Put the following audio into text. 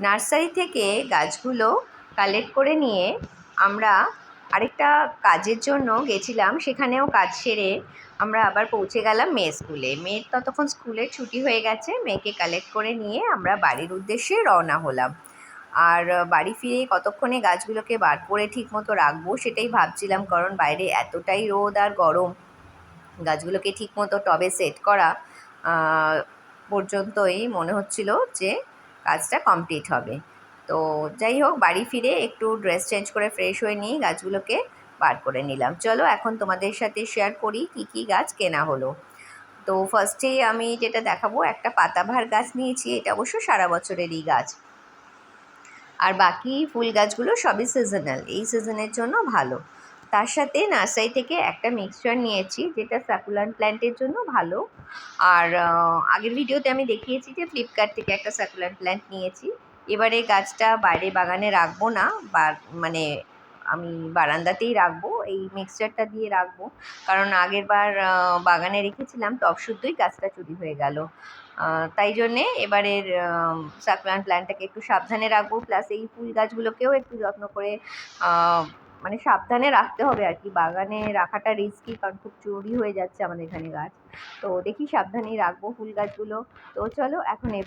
Nursery থেকে গাছগুলো collect করে নিয়ে আমরা আরেকটা কাজের জন্য গেছিলাম। সেখানেও কাজ সেরে আমরা আবার পৌঁছে গেলাম মেয়ে স্কুলে। মেয়ের ততক্ষণ স্কুলের ছুটি হয়ে গেছে। মেয়েকে কালেক্ট করে নিয়ে আমরা বাড়ির উদ্দেশ্যে রওনা হলাম। আর বাড়ি ফিরে কতক্ষণে গাছগুলোকে বার করে ঠিক মতো রাখব সেটাই ভাবছিলাম, কারণ বাইরে এতটাই রোদ আর গরম। গাছগুলোকে ঠিক মতো টবে সেট করা পর্যন্তই মনে হচ্ছিল যে কাজটা কমপ্লিট হবে। তো যাই হোক, বাড়ি ফিরে একটু ড্রেস চেঞ্জ করে ফ্রেশ হয়ে নিয়ে গাছগুলোকে বার করে নিলাম। চলো এখন তোমাদের সাথে শেয়ার করি কী কী গাছ কেনা হলো। তো ফার্স্টেই আমি যেটা দেখাবো, একটা পাতাবাহার গাছ নিয়েছি, এটা অবশ্য সারা বছরেরই গাছ। আর বাকি ফুল গাছগুলো সবই সিজনাল এই সিজনের জন্য ভালো। তার সাথে নার্সারি থেকে একটা মিক্সচার নিয়েছি, যেটা সাকুলান প্ল্যান্টের জন্য ভালো। আর আগের ভিডিওতে আমি দেখিয়েছি যে ফ্লিপকার্ট থেকে একটা সাকুলান প্ল্যান্ট নিয়েছি। এবারে গাছটা বাইরে বাগানে রাখব না, বা মানে আমি বারান্দাতেই রাখব, এই মিক্সচারটা দিয়ে রাখব। কারণ আগের বার বাগানে রেখেছিলাম, টব শুদ্ধই গাছটা চুরি হয়ে গেল। তাই জন্যে এবারের সাকুলান প্ল্যান্টটাকে একটু সাবধানে রাখব প্লাস এই ফুল গাছগুলোকেও একটু যত্ন করে মানে সাবধানে রাখতে হবে আর কি। বাগানে রাখাটা রিস্কি কারণ খুব চুরি হয়ে যাচ্ছে আমাদের এখানে গাছ। তো দেখি সাবধানেই রাখব ফুল গাছগুলো। তো চলো এখন এই